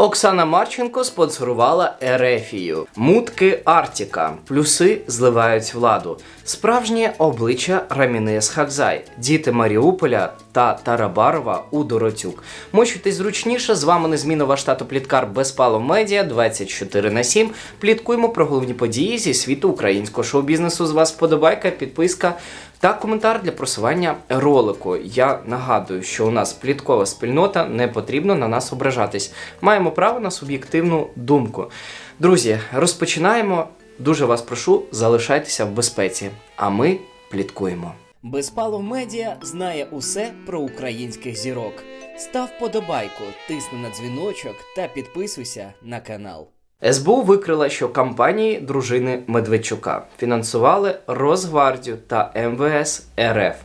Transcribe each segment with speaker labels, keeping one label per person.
Speaker 1: Оксана Марченко спонсорувала Ерефію. Мутки Артіка. Плюси зливають владу. Справжнє обличчя Рамінес Хакзай. Діти Маріуполя та Тарабарова у Доротюк. Мочуйтесь зручніше. З вами незмінно ваш тато Пліткар Безпалов Медіа 24 на 7. Пліткуємо про головні події зі світу українського шоу-бізнесу. З вас вподобайка, підписка та коментар для просування ролику. Я нагадую, що у нас пліткова спільнота, не потрібно на нас ображатись. Маємо право на суб'єктивну думку. Друзі, розпочинаємо. Дуже вас прошу, залишайтеся в безпеці. А ми пліткуємо. Безпалов медіа знає усе про українських зірок. Став подобайку, тисни на дзвіночок та підписуйся на канал. СБУ викрила, що компанії дружини Медведчука фінансували Росгвардію та МВС РФ.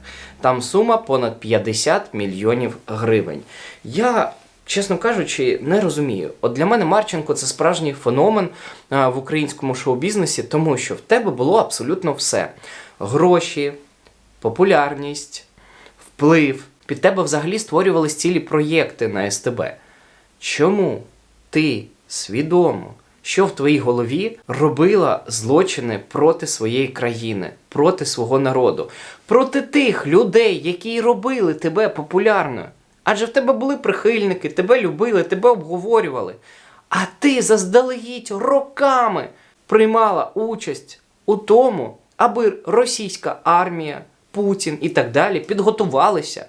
Speaker 1: Там сума понад 50 мільйонів гривень. Я, чесно кажучи, не розумію. От для мене Марченко це справжній феномен в українському шоу-бізнесі, тому що в тебе було абсолютно все: гроші, популярність, вплив. Під тебе взагалі створювались цілі проєкти на СТБ. Чому ти свідомо, що в твоїй голові робила злочини проти своєї країни, проти свого народу, проти тих людей, які робили тебе популярною? Адже в тебе були прихильники, тебе любили, тебе обговорювали. А ти заздалегідь роками приймала участь у тому, аби російська армія, Путін і так далі підготувалися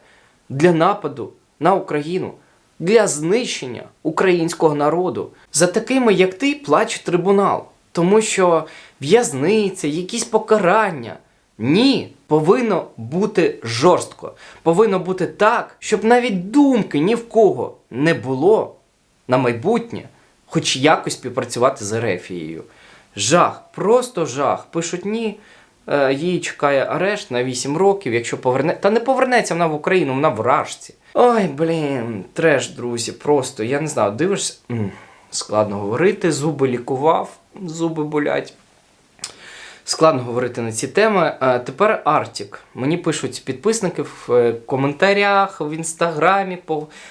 Speaker 1: для нападу на Україну, для знищення українського народу. За такими, як ти, плаче трибунал, тому що в'язниця, якісь покарання. Ні, повинно бути жорстко. Повинно бути так, щоб навіть думки ні в кого не було на майбутнє, хоч якось співпрацювати з Ерефією. Жах, просто жах. Пишуть ні. Е, Її чекає арешт на 8 років, якщо поверне. Та не повернеться вона в Україну, вона в Рашці. Ой, блін, треш, друзі, просто я не знаю, дивишся. Складно говорити, зуби лікував, зуби болять. Складно говорити на ці теми. Е, Тепер Артік. Мені пишуть підписники в е, коментарях в інстаграмі.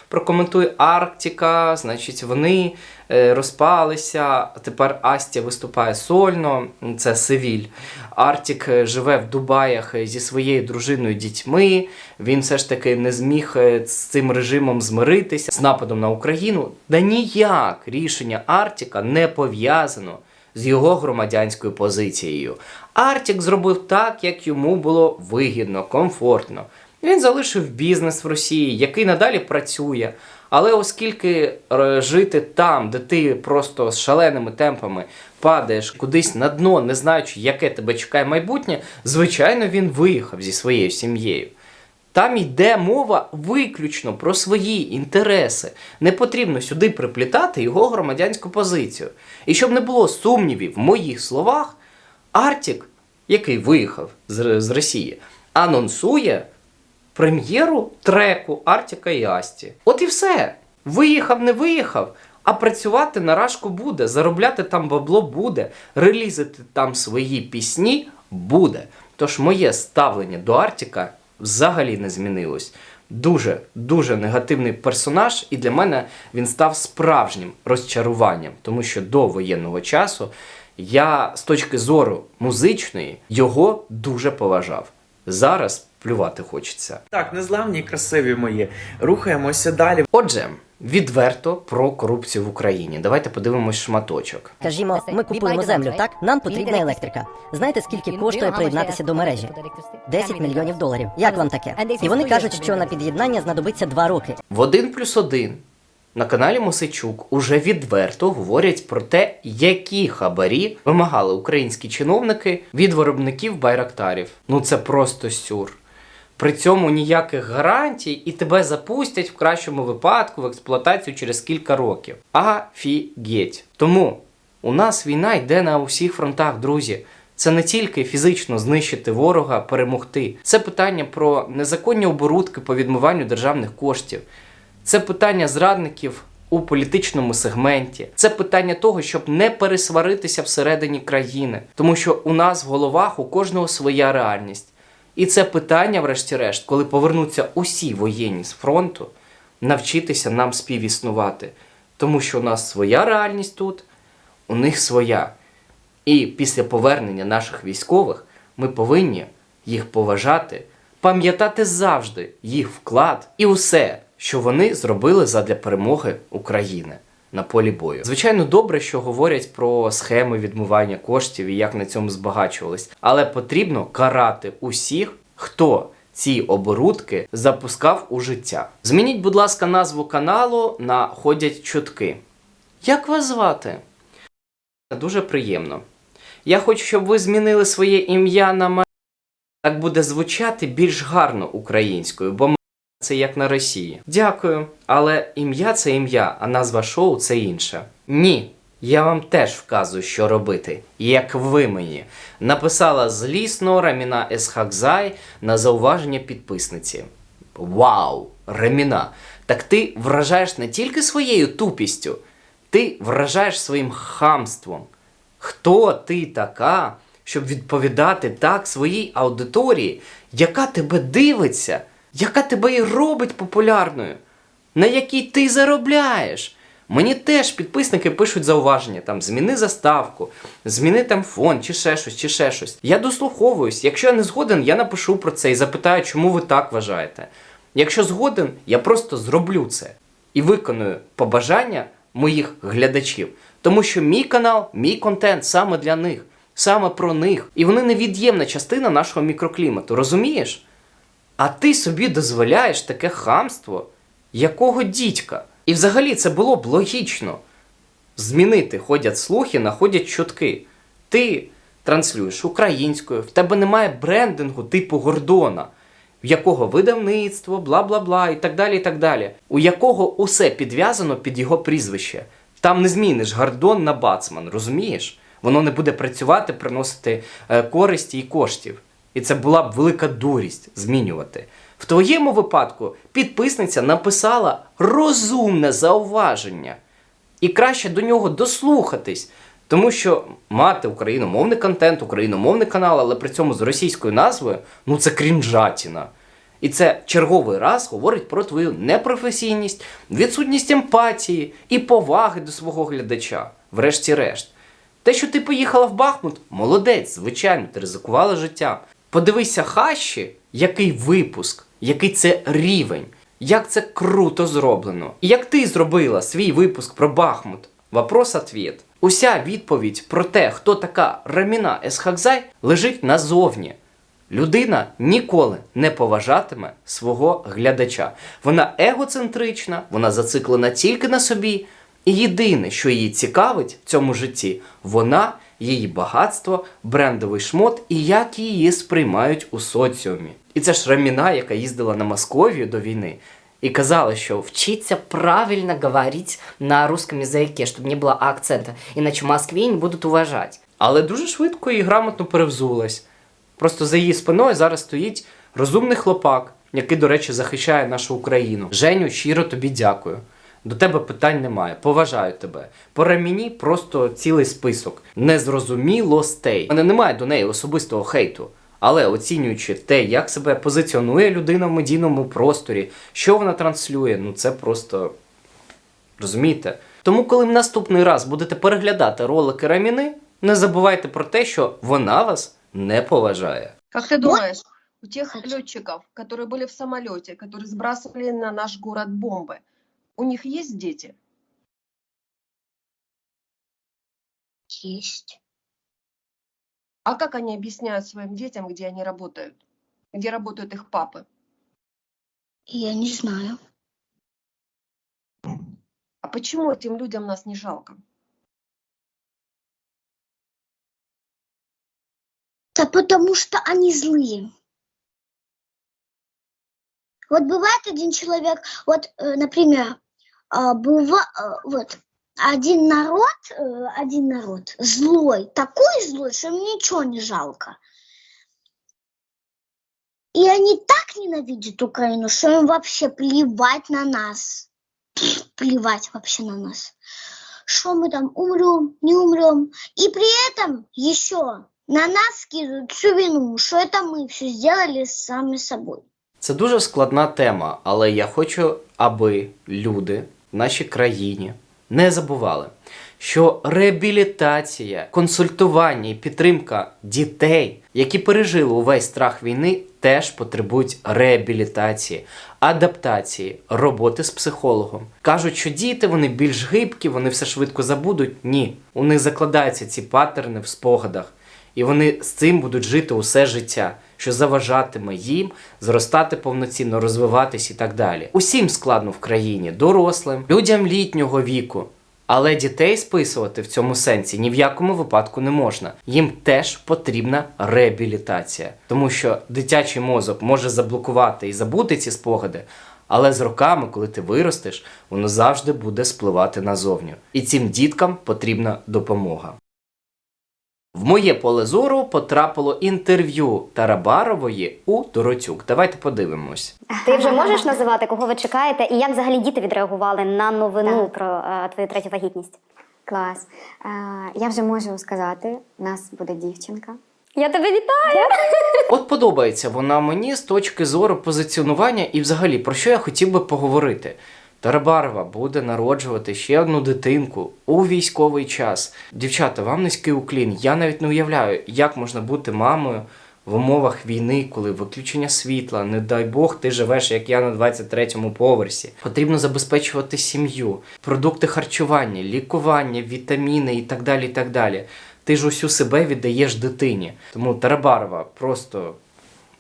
Speaker 1: Прокоментуй Арктика. Значить, вони е, розпалися. Тепер Астя виступає сольно. Це Севіль. Артік живе в Дубаях зі своєю дружиною дітьми. Він все ж таки не зміг з цим режимом змиритися з нападом на Україну. Да ніяк рішення Артіка не пов'язано з його громадянською позицією. Артік зробив так, як йому було вигідно, комфортно. Він залишив бізнес в Росії, який надалі працює. Але оскільки е, жити там, де ти просто з шаленими темпами падаєш кудись на дно, не знаючи, яке тебе чекає майбутнє, звичайно, він виїхав зі своєю сім'єю. Там йде мова виключно про свої інтереси. Не потрібно сюди приплітати його громадянську позицію. І щоб не було сумнівів в моїх словах, Артік, який виїхав з, з Росії, анонсує прем'єру треку Артіка і Асті. От і все. Виїхав, не виїхав. А працювати на рашку буде, заробляти там бабло буде, релізити там свої пісні буде. Тож моє ставлення до Артіка взагалі не змінилось. Дуже дуже негативний персонаж, і для мене він став справжнім розчаруванням, тому що до воєнного часу я з точки зору музичної його дуже поважав. Зараз плювати хочеться.
Speaker 2: Так, незламні красиві мої. Рухаємося далі.
Speaker 1: Отже, відверто про корупцію в Україні. Давайте подивимось шматочок.
Speaker 3: Кажімо, ми купуємо землю, так? Нам потрібна електрика. Знаєте, скільки коштує приєднатися до мережі? 10 мільйонів доларів. Як вам таке? І вони кажуть, що на під'єднання знадобиться 2 роки.
Speaker 1: В один плюс один на каналі Мосичук уже відверто говорять про те, які хабарі вимагали українські чиновники від виробників байрактарів. Ну це просто сюр. При цьому ніяких гарантій і тебе запустять в кращому випадку в експлуатацію через кілька років. Афігеть. Тому у нас війна йде на усіх фронтах, друзі. Це не тільки фізично знищити ворога, перемогти. Це питання про незаконні оборудки по відмиванню державних коштів. Це питання зрадників у політичному сегменті. Це питання того, щоб не пересваритися всередині країни, тому що у нас в головах у кожного своя реальність. І це питання, врешті-решт, коли повернуться усі воєнні з фронту, навчитися нам співіснувати. Тому що у нас своя реальність тут, у них своя. І після повернення наших військових ми повинні їх поважати, пам'ятати завжди їх вклад і усе, що вони зробили задля перемоги України на полі бою. Звичайно, добре, що говорять про схеми відмивання коштів і як на цьому збагачувались, але потрібно карати усіх, хто ці оборудки запускав у життя. Змініть, будь ласка, назву каналу на ходять чутки. Як вас звати? Дуже приємно. Я хочу, щоб ви змінили своє ім'я на. Так буде звучати більш гарно українською, бо це як на Росії. Дякую, але ім'я це ім'я, а назва шоу це інше. Ні. Я вам теж вказую, що робити, як ви мені. Написала злісно Раміна Есхакзай на зауваження підписниці. Вау, Раміна! Так ти вражаєш не тільки своєю тупістю, ти вражаєш своїм хамством. Хто ти така, щоб відповідати так своїй аудиторії, яка тебе дивиться, яка тебе і робить популярною, на якій ти заробляєш? Мені теж підписники пишуть зауваження, там зміни заставку, зміни там фон, чи ще щось, чи ще щось. Я дослуховуюсь. Якщо я не згоден, я напишу про це і запитаю, чому ви так вважаєте. Якщо згоден, я просто зроблю це і виконую побажання моїх глядачів. Тому що мій канал, мій контент саме для них, саме про них. І вони невід'ємна частина нашого мікроклімату, розумієш? А ти собі дозволяєш таке хамство, якого дідька? І взагалі це було б логічно. Змінити ходять слухи, находять чутки. Ти транслюєш українською, в тебе немає брендингу типу Гордона, в якого видавництво, бла бла бла і так далі, і так далі, у якого усе підв'язано під його прізвище. Там не зміниш Гордон на Бацман, розумієш? Воно не буде працювати, приносити е, користі і коштів. І це була б велика дурість змінювати. В твоєму випадку підписниця написала розумне зауваження. І краще до нього дослухатись. Тому що мати україномовний контент, україномовний канал, але при цьому з російською назвою, ну це крінжатіна. І це черговий раз говорить про твою непрофесійність, відсутність емпатії і поваги до свого глядача, врешті-решт. Те, що ти поїхала в Бахмут, молодець, звичайно, ти ризикувала життям. Подивися хащі, який випуск, який це рівень, як це круто зроблено. І як ти зробила свій випуск про Бахмут? Вопрос-ответ. Уся відповідь про те, хто така Раміна Есхакзай, лежить назовні. Людина ніколи не поважатиме свого глядача. Вона егоцентрична, вона зациклена тільки на собі. І єдине, що її цікавить в цьому житті, вона, її багатство, брендовий шмот і як її сприймають у соціумі. І це ж Раміна, яка їздила на Московію до війни, і казала, що
Speaker 4: Учиться правильно говорить на русском языке, чтобы не было акцента, иначе в Москве не будут уважать.
Speaker 1: але дуже швидко і грамотно перевзулась. Просто за її спиною зараз стоїть розумний хлопак, який, до речі, захищає нашу Україну. Женю, щиро тобі дякую. До тебе питань немає. Поважаю тебе. По ремені просто цілий список. Незрозумілостей. У мене немає до неї особистого хейту. Але оцінюючи те, як себе позиціонує людина в медійному просторі, що вона транслює, ну це просто Розумієте? Тому, коли наступний раз будете переглядати ролики Раміни, не забувайте про те, що вона вас не поважає.
Speaker 5: Как ты думаешь, у тех летчиков, которые были в самолете, которые сбрасывали на наш город бомбы, У них есть дети?
Speaker 6: Есть.
Speaker 5: А как они объясняют своим детям, где они работают? Где работают их папы?
Speaker 6: Я не знаю.
Speaker 5: А почему этим людям нас не жалко?
Speaker 6: Да потому что они злые. Вот бывает один человек, вот, э, например, быва- э, вот, один народ, э, один народ злой, такой злой, что им ничего не жалко. И они так ненавидят Украину, что им вообще плевать на нас. Плевать вообще на нас. Что мы там умрем, не умрем. И при этом еще на нас скидывают всю вину, что это мы все сделали сами собой.
Speaker 1: Це дуже складна тема, але я хочу, аби люди нашій країні не забували, що реабілітація, консультування і підтримка дітей, які пережили увесь страх війни, теж потребують реабілітації, адаптації, роботи з психологом. Кажуть, що діти вони більш гибкі, вони все швидко забудуть. Ні, у них закладаються ці паттерни в спогадах. І вони з цим будуть жити усе життя, що заважатиме їм зростати повноцінно, розвиватись і так далі. Усім складно в країні, дорослим, людям літнього віку. Але дітей списувати в цьому сенсі ні в якому випадку не можна. Їм теж потрібна реабілітація, тому що дитячий мозок може заблокувати і забути ці спогади. Але з роками, коли ти виростеш, воно завжди буде спливати назовню. І цим діткам потрібна допомога. В моє поле зору потрапило інтерв'ю Тарабарової у Дороцюк. Давайте подивимось.
Speaker 7: Ти вже можеш називати, кого ви чекаєте, і як взагалі діти відреагували на новину про е, твою третю вагітність?
Speaker 8: Клас. Е, я вже можу сказати, у нас буде дівчинка.
Speaker 7: Я тебе вітаю!
Speaker 1: От подобається вона мені з точки зору позиціонування і взагалі про що я хотів би поговорити. Тарабарова буде народжувати ще одну дитинку у військовий час. Дівчата, вам низький уклін. Я навіть не уявляю, як можна бути мамою в умовах війни, коли виключення світла, не дай Бог, ти живеш, як я на 23-му поверсі. Потрібно забезпечувати сім'ю, продукти харчування, лікування, вітаміни і так далі. і так далі. Ти ж усю себе віддаєш дитині. Тому Тарабарова просто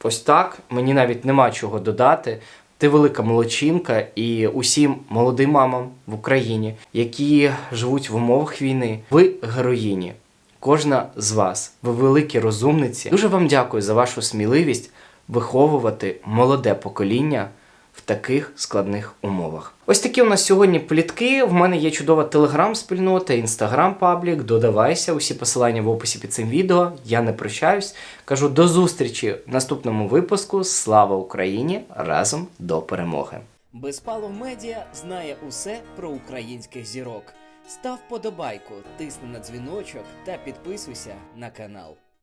Speaker 1: ось так. Мені навіть нема чого додати. Ти велика молодчинка, і усім молодим мамам в Україні, які живуть в умовах війни, ви героїні. Кожна з вас, ви великі розумниці. Дуже вам дякую за вашу сміливість виховувати молоде покоління в таких складних умовах. Ось такі у нас сьогодні плітки. В мене є чудова телеграм-спільнота, інстаграм-паблік. Додавайся, усі посилання в описі під цим відео. Я не прощаюсь. Кажу до зустрічі в наступному випуску. Слава Україні! Разом до перемоги! Безпалов медіа знає усе про українських зірок. Став подобайку, тисни на дзвіночок та підписуйся на канал.